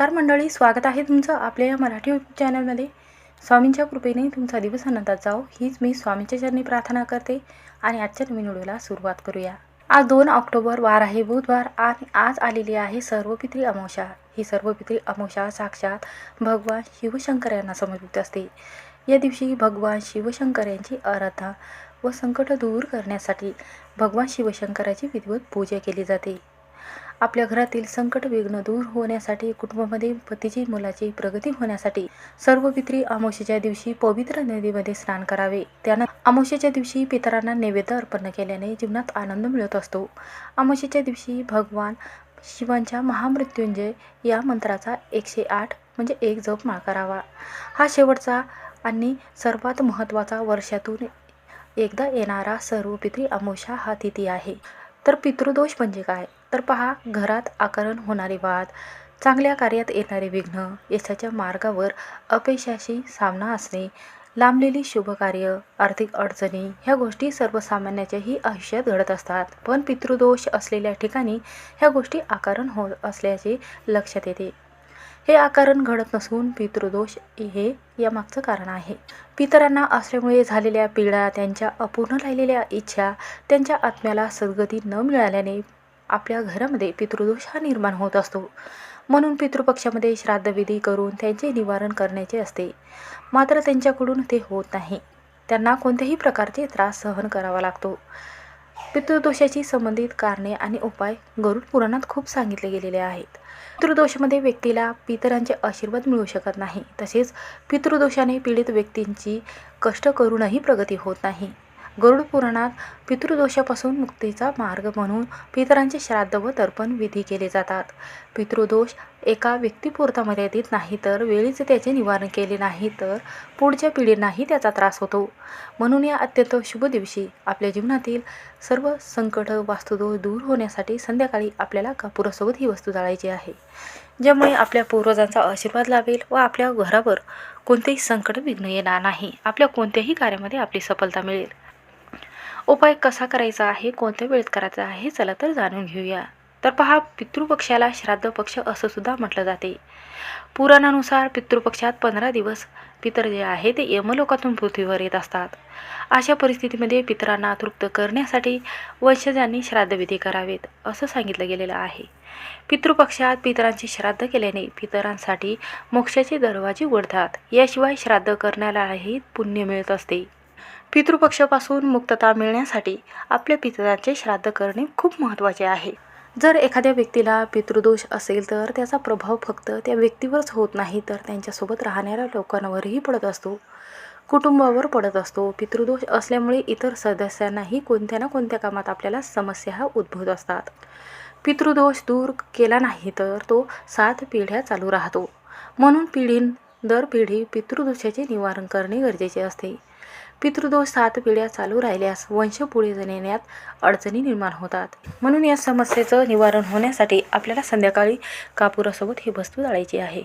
नमस्कार मंडळी स्वागत आहे तुमचं आपल्या या मराठी यूट्यूब चॅनलमध्ये स्वामींच्या कृपेने तुमचा दिवस आनंदात जाओ हीच मी स्वामींच्या चरणी प्रार्थना करते आणि आजच्या नवीन व्हिडिओला सुरुवात करूया. आज दोन ऑक्टोबर वार आहे बुधवार आणि आज आलेली आहे सर्वपित्री अमोषा ही सर्वपित्री अमोषा साक्षात भगवान शिवशंकर यांना समर्पित असते. या दिवशी भगवान शिवशंकर यांची आराधना व संकट दूर करण्यासाठी भगवान शिवशंकराची विधिवत पूजा केली जाते. आपल्या घरातील संकट विघ्न दूर होण्यासाठी कुटुंबामध्ये पतीची मुलाची प्रगती होण्यासाठी सर्व पित्री अमावस्येच्या दिवशी पवित्र नदीमध्ये स्नान करावे. त्यानं अमावस्येच्या दिवशी पितरांना नैवेद्य अर्पण केल्याने जीवनात आनंद मिळत असतो. अमावस्येच्या दिवशी भगवान शिवांच्या महामृत्युंजय या मंत्राचा एकशे आठ म्हणजे एक जप माळ करावा. हा शेवटचा आणि सर्वात महत्त्वाचा वर्षातून एकदा येणारा सर्व पित्री अमावस्या हा तिथी आहे. तर पितृदोष म्हणजे काय? तर पहा घरात आकरण होणारे वाद चांगल्या कार्यात येणारे विघ्न यशाच्या मार्गावर अपयशाशी सामना असणे लांबलेली शुभकार्य आर्थिक अडचणी ह्या गोष्टी सर्वसामान्याच्याही आयुष्यात घडत असतात. पण पितृदोष असलेल्या ठिकाणी ह्या गोष्टी आकारण होत असल्याचे लक्षात येते. हे आकारण घडत नसून पितृदोष हे यामागचं कारण आहे. पितरांना असल्यामुळे झालेल्या पीडा त्यांच्या अपूर्ण राहिलेल्या इच्छा त्यांच्या आत्म्याला सद्गती न मिळाल्याने आपल्या घरामध्ये पितृदोष हा निर्माण होत असतो. म्हणून पितृपक्षामध्ये श्राद्धविधी करून त्यांचे निवारण करण्याचे असते. मात्र त्यांच्याकडून ते होत नाही. त्यांना कोणत्याही प्रकारचे त्रास सहन करावा लागतो. पितृदोषाची संबंधित कारणे आणि उपाय गरुड पुराणात खूप सांगितले गेलेले आहेत. पितृदोषामध्ये व्यक्तीला पितरांचे आशीर्वाद मिळू शकत नाही. तसेच पितृदोषाने पीडित व्यक्तींची कष्ट करूनही प्रगती होत नाही. गरुड पुराणात पितृदोषापासून मुक्तीचा मार्ग म्हणून पितरांचे श्राद्ध व तर्पण विधी केले जातात. पितृदोष एका व्यक्तीपुरता मर्यादित नाही तर वेळीच त्याचे निवारण केले नाही तर पुढच्या पिढींनाही त्याचा त्रास होतो. म्हणून या अत्यंत शुभ दिवशी आपल्या जीवनातील सर्व संकट वास्तुदोष दूर होण्यासाठी संध्याकाळी आपल्याला कापुरासोबत ही वस्तू जाळायची आहे. ज्यामुळे आपल्या पूर्वजांचा आशीर्वाद लाभेल व आपल्या घरावर कोणतेही संकट विघ्न येणार नाही. आपल्या कोणत्याही कार्यामध्ये आपली सफलता मिळेल. उपाय कसा करायचा आहे कोणत्या वेळेत करायचा आहे चला तर जाणून घेऊया. तर पहा पितृपक्षाला श्राद्ध पक्ष असं सुद्धा म्हटलं जाते. पुराणानुसार पितृपक्षात पंधरा दिवस पितर जे आहे ते यमलोकातून पृथ्वीवर येत असतात. अशा परिस्थितीमध्ये पितरांना तृप्त करण्यासाठी वंशजांनी श्राद्धविधी करावेत असं सांगितलं गेलेलं आहे. पितृपक्षात पितरांचे श्राद्ध केल्याने पितरांसाठी मोक्षाचे दरवाजे उघडतात. याशिवाय श्राद्ध करण्यालाही पुण्य मिळत असते. पितृपक्षापासून मुक्तता मिळण्यासाठी आपल्या पितरांचे श्राद्ध करणे खूप महत्त्वाचे आहे. जर एखाद्या व्यक्तीला पितृदोष असेल तर त्याचा प्रभाव फक्त त्या व्यक्तीवरच होत नाही तर त्यांच्यासोबत राहणाऱ्या लोकांवरही पडत असतो. कुटुंबावर पडत असतो. पितृदोष असल्यामुळे इतर सदस्यांनाही कोणत्या ना कोणत्या कामात आपल्याला समस्या हा उद्भवत असतात. पितृदोष दूर केला नाही तर तो सात पिढ्या चालू राहतो. म्हणून पिढीन दर पिढी पितृदोषाचे निवारण करणे गरजेचे असते. पितृदोष सात पिढ्या चालू राहिल्यास वंश पुढे नेण्यात अडचणी निर्माण होतात. म्हणून या समस्येचं निवारण होण्यासाठी आपल्याला संध्याकाळी कापुरासोबत ही वस्तू जाळायची आहे.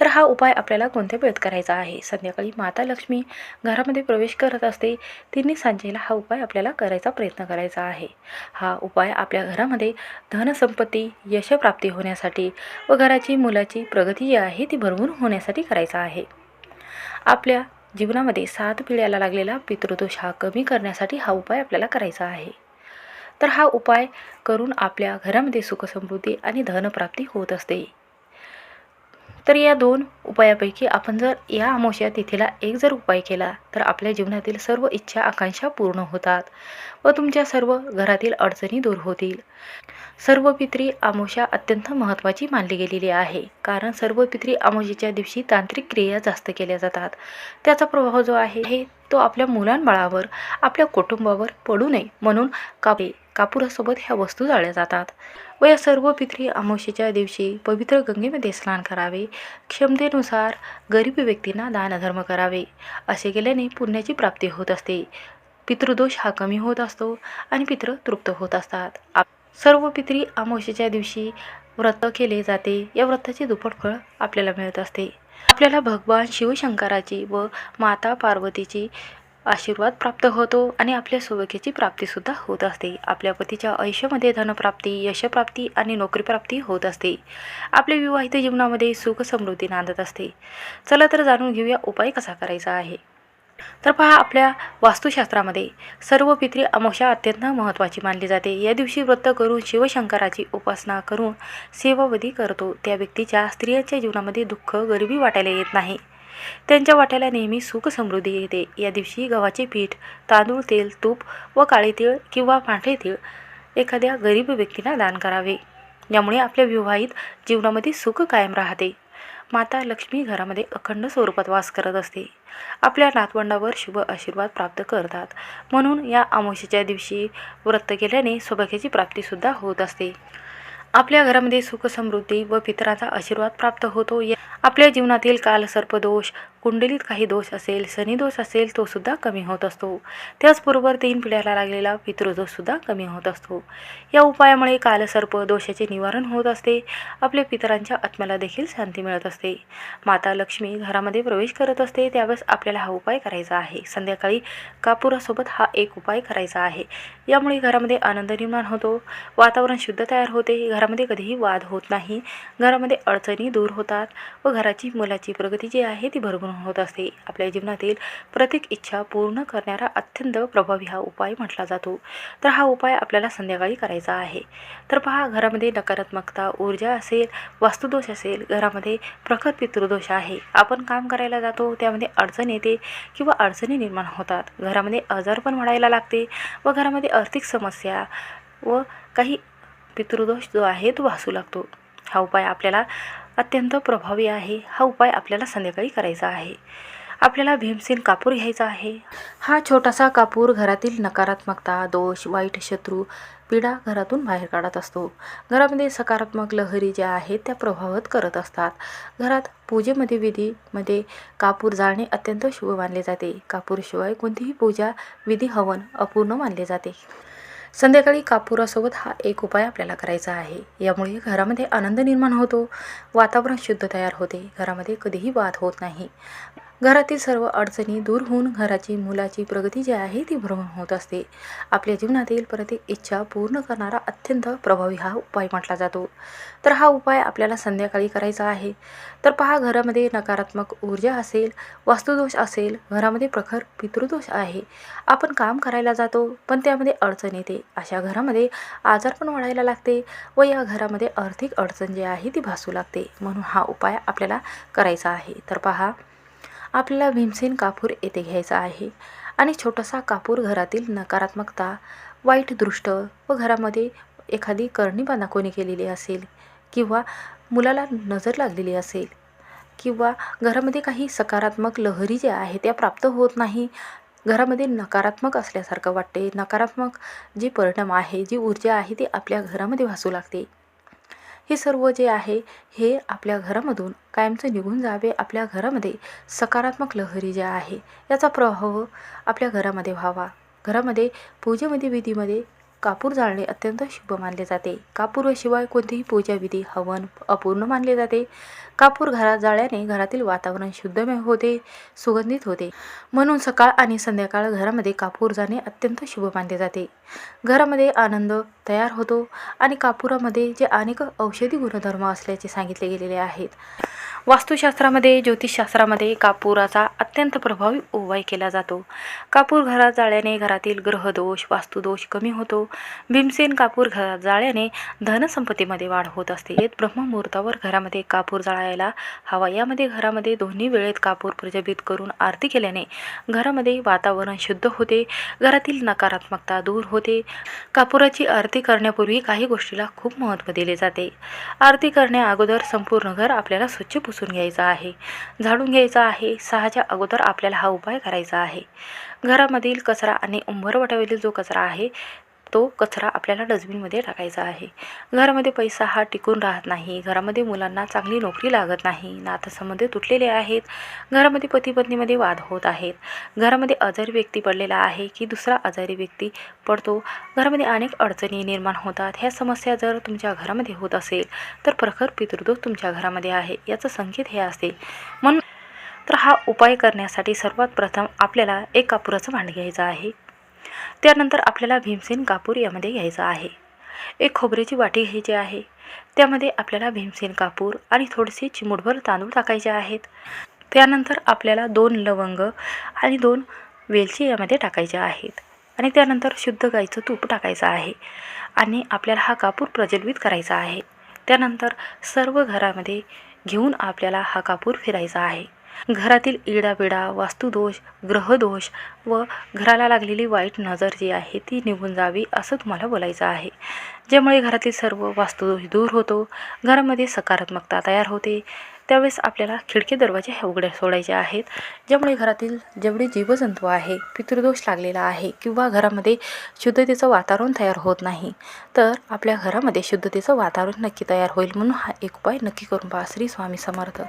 तर हा उपाय आपल्याला कोणत्या वेळेत करायचा आहे? संध्याकाळी माता लक्ष्मी घरामध्ये प्रवेश करत असते तिन्ही सांजेला हा उपाय आपल्याला करायचा प्रयत्न करायचा आहे. हा उपाय आपल्या घरामध्ये धनसंपत्ती यशप्राप्ती होण्यासाठी व घराची मुलाची प्रगती जी आहे ती भरवून होण्यासाठी करायचा आहे. आपल्या जीवनामध्ये सात पिढ्याला लागलेला पितृदोष हा कमी करण्यासाठी हा उपाय आपल्याला करायचा आहे. तर हा उपाय करून आपल्या घरामध्ये सुखसमृद्धी आणि धनप्राप्ती होत असते. तर या दोन उपायापैकी आपण जर या अमावस्या तिथीला एक जर उपाय केला तर आपल्या जीवनातील सर्व इच्छा आकांक्षा पूर्ण होतात व तुमच्या सर्व घरातील अडचणी दूर होतील. सर्व पित्री आमोशा अत्यंत महत्त्वाची मानली गेलेली आहे. कारण सर्व पित्री आमोशीच्या दिवशी तांत्रिक क्रिया जास्त केल्या जातात. त्याचा प्रभाव जो आहे हे तो आपल्या मुलांबाळावर आपल्या कुटुंबावर पडू नये म्हणून कापे कापुरासोबत ह्या वस्तू जाळल्या जातात. व या सर्व पित्री अमावस्येच्या दिवशी पवित्र गंगेमध्ये स्नान करावे. क्षमतेनुसार गरीब व्यक्तींना दानधर्म करावे. असे केल्याने पुण्याची प्राप्ती होत असते. पितृदोष हा कमी होत असतो आणि पितृ तृप्त होत असतात. आप सर्व पित्री अमावस्येच्या दिवशी व्रत केले जाते. या व्रताचे दुप्पट फळ आपल्याला मिळत असते. आपल्याला भगवान शिवशंकराची व माता पार्वतीची आशीर्वाद प्राप्त होतो आणि आपल्या सौभाग्याची प्राप्तीसुद्धा होत असते. आपल्या पतीच्या आयुष्यामध्ये धनप्राप्ती यशप्राप्ती आणि नोकरीप्राप्ती होत असते. आपल्या विवाहित जीवनामध्ये सुख समृद्धी नांदत असते. चला तर जाणून घेऊया उपाय कसा करायचा आहे. तर पहा आपल्या वास्तुशास्त्रामध्ये सर्व पित्री अमावस्या अत्यंत महत्त्वाची मानली जाते. या दिवशी व्रत करून शिवशंकराची उपासना करून सेवावधी करतो. त्या व्यक्तीच्या स्त्रियांच्या जीवनामध्ये दुःख गरिबी वाटायला येत नाही. त्यांच्या वाट्याला नेहमी सुख समृद्धी येते. या दिवशी गव्हाचे पीठ तांदूळ तेल तूप व काळे तीळ किंवा पांढरे तीळ एखाद्या गरीब व्यक्तींना दान करावे. यामुळे आपल्या विवाहित जीवनामध्ये सुख कायम राहते. माता लक्ष्मी घरामध्ये अखंड स्वरूपात वास करत असते. आपल्या नातवंडावर शुभ आशीर्वाद प्राप्त करतात. म्हणून या अमावस्येच्या दिवशी व्रत केल्याने सौभाग्याची प्राप्तीसुद्धा होत असते. आपल्या घरामध्ये सुख समृद्धी व पितरांचा आशीर्वाद प्राप्त होतो. या आपल्या जीवनातील काल सर्पदोष कुंडलीत काही दोष असेल शनिदोष असेल तो सुद्धा कमी होत असतो. त्याचबरोबर तीन पिढ्याला लागलेला पितृदोषसुद्धा कमी होत असतो. या उपायामुळे कालसर्प दोषाचे निवारण होत असते. आपल्या पितरांच्या आत्म्याला देखील शांती मिळत असते. माता लक्ष्मी घरामध्ये प्रवेश करत असते. त्यावेळेस आपल्याला हा उपाय करायचा आहे. संध्याकाळी कापुरासोबत हा एक उपाय करायचा आहे. यामुळे घरामध्ये आनंद निर्माण होतो. वातावरण शुद्ध तयार होते. घरा घरामध्ये कधीही वाद होत नाही. घरामध्ये अडचणी दूर होतात व घराची मुलाची प्रगती जी आहे ती भरभरून होत असते. आपल्या जीवनातील प्रत्येक इच्छा पूर्ण करणारा अत्यंत प्रभावी हा उपाय म्हटला जातो. तर हा उपाय आपल्याला संध्याकाळी करायचा आहे. तर पहा घरामध्ये नकारात्मकता ऊर्जा असेल वास्तुदोष असेल घरामध्ये प्रखर पितृदोष आहे. आपण काम करायला जातो त्यामध्ये अडचण येते किंवा अडचणी निर्माण होतात. घरामध्ये आजार पण वाढायला लागते व घरामध्ये आर्थिक समस्या व काही पितृदोष जो आहे तो भासू लागतो. हा उपाय आपल्याला अत्यंत प्रभावी आहे. हा उपाय आपल्याला संध्याकाळी करायचा आहे. आपल्याला भीमसेन कापूर घ्यायचा आहे. हा छोटासा कापूर घरातील नकारात्मकता दोष वाईट शत्रू पीडा घरातून बाहेर काढत असतो. घरामध्ये सकारात्मक लहरी ज्या आहेत त्या प्रभावित करत असतात. घरात पूजेमध्ये विधीमध्ये कापूर जाळणे अत्यंत शुभ मानले जाते. कापूरशिवाय कोणतीही पूजा विधी हवन अपूर्ण मानले जाते. संध्याकाळी कापुरासोबत हा एक उपाय आपल्याला करायचा आहे. यामुळे घरामध्ये आनंद निर्माण होतो. वातावरण शुद्ध तयार होते. घरामध्ये कधीही वाद होत नाही. घरातील सर्व अडचणी दूर होऊन घराची मुलाची प्रगती जी आहे ती भ्रमण होत असते. आपल्या जीवनातील प्रत्येक इच्छा पूर्ण करणारा अत्यंत प्रभावी हा उपाय म्हटला जातो. तर हा उपाय आपल्याला संध्याकाळी करायचा आहे. तर पहा घरामध्ये नकारात्मक ऊर्जा असेल वास्तुदोष असेल घरामध्ये प्रखर पितृदोष आहे. आपण काम करायला जातो पण त्यामध्ये अडचण येते. अशा घरामध्ये आजार पण वाढायला लागते व या घरामध्ये आर्थिक अडचण जी आहे ती भासू लागते. म्हणून हा उपाय आपल्याला करायचा आहे. तर पहा आपल्याला भीमसेन कापूर येथे घ्यायचा आहे. आणि छोटासा कापूर घरातील नकारात्मकता वाईट दृष्ट व घरामध्ये एखादी करणी कोणी केलेली असेल किंवा मुलाला नजर लागलेली असेल किंवा घरामध्ये काही सकारात्मक लहरी ज्या आहे त्या प्राप्त होत नाही घरामध्ये नकारात्मक असल्यासारखं वाटते. नकारात्मक जी परिणाम आहे जी ऊर्जा आहे ती आपल्या घरामध्ये भासू लागते. हे सर्व जे आहे हे आपल्या घरामधून कायमचं निघून जावे आपल्या घरामध्ये सकारात्मक लहरी ज्या आहे याचा प्रभाव आपल्या घरामध्ये व्हावा. घरामध्ये पूजेमध्ये विधीमध्ये कापूर जाळणे अत्यंत शुभ मानले जाते. कापूरशिवाय कोणतीही पूजाविधी हवन अपूर्ण मानले जाते. कापूर घरात जाळल्याने घरातील वातावरण शुद्धमय होते सुगंधित होते. म्हणून सकाळ आणि संध्याकाळ घरामध्ये कापूर जाणे अत्यंत शुभ मानले जाते. घरामध्ये आनंद तयार होतो आणि कापुरामध्ये जे अनेक औषधी गुणधर्म असल्याचे सांगितले गेलेले आहेत. वास्तुशास्त्रामध्ये ज्योतिषशास्त्रामध्ये कापुराचा अत्यंत प्रभावी उपाय केला जातो. कापूर घरात जाळल्याने घरातील ग्रहदोष वास्तुदोष कमी होतो. भीमसेन कापूर घरात जाळल्याने धनसंपत्तीमध्ये वाढ होत असते. ब्रह्ममुहूर्तावर घरामध्ये कापूर जाळायला हवा. यामध्ये घरामध्ये दोन्ही वेळेत कापूर प्रजबित करून आरती केल्याने घरामध्ये वातावरण शुद्ध होते. घरातील नकारात्मकता दूर होते. कापुराची आरती आरती करण्यापूर्वी काही गोष्टीला खूप महत्त्व दिले जाते. आरती करण्या अगोदर संपूर्ण घर आपल्याला स्वच्छ पुसून घ्यायचं आहे. झाडून घ्यायचं आहे. सहाच्या अगोदर आपल्याला हा उपाय करायचा आहे. घरामधील कचरा आणि उंबरवटावरील जो कचरा आहे तो कचरा आपल्याला डस्टबिनमध्ये टाकायचा आहे. घरामध्ये पैसा हा टिकून राहत नाही. घरामध्ये मुलांना चांगली नोकरी लागत नाही. नातेसंबंध तुटलेले आहेत. घरामध्ये पती पत्नीमध्ये वाद होत आहेत. घरामध्ये आजारी व्यक्ती पडलेला आहे की दुसरा आजारी व्यक्ती पडतो? घरामध्ये अनेक अडचणी निर्माण होतात. ह्या समस्या जर तुमच्या घरामध्ये होत असेल तर प्रखर पितृदोष तुमच्या घरामध्ये आहे. याचं संकेत हे असते. म्हणून तर हा उपाय करण्यासाठी सर्वात प्रथम आपल्याला एक कापुराचं भांड घ्यायचं आहे. त्यानंतर आपल्याला भीमसेन कापूर यामध्ये घ्यायचा आहे. एक खोबऱ्याची वाटी घ्यायची आहे. त्यामध्ये आपल्याला भीमसेन कापूर आणि थोडेसे चिमूटभर तांदूळ टाकायचे आहेत. त्यानंतर आपल्याला दोन लवंग आणि दोन वेलची यामध्ये टाकायच्या आहेत. आणि त्यानंतर शुद्ध गाईचं तूप टाकायचं आहे. आणि आपल्याला हा कापूर प्रज्वलित करायचा आहे. त्यानंतर सर्व घरामध्ये घेऊन आपल्याला हा कापूर फिरायचा आहे. घरातील इडाबिडा वास्तुदोष ग्रहदोष व घराला लागलेली वाईट नजर जी आहे ती निघून जावी असं तुम्हाला बोलायचं आहे. ज्यामुळे घरातील सर्व वास्तुदोष दूर होतो घरामध्ये सकारात्मकता तयार होते. त्यावेळेस आपल्याला खिडकी दरवाजे हे उघडे सोडायचे आहेत. ज्यामुळे घरातील जेवढे जीवजंतू आहे पितृदोष लागलेला आहे किंवा घरामध्ये शुद्धतेचं वातावरण तयार होत नाही तर आपल्या घरामध्ये शुद्धतेचं वातावरण नक्की तयार होईल म्हणून हा एक उपाय नक्की करून पहा. श्री स्वामी समर्थ.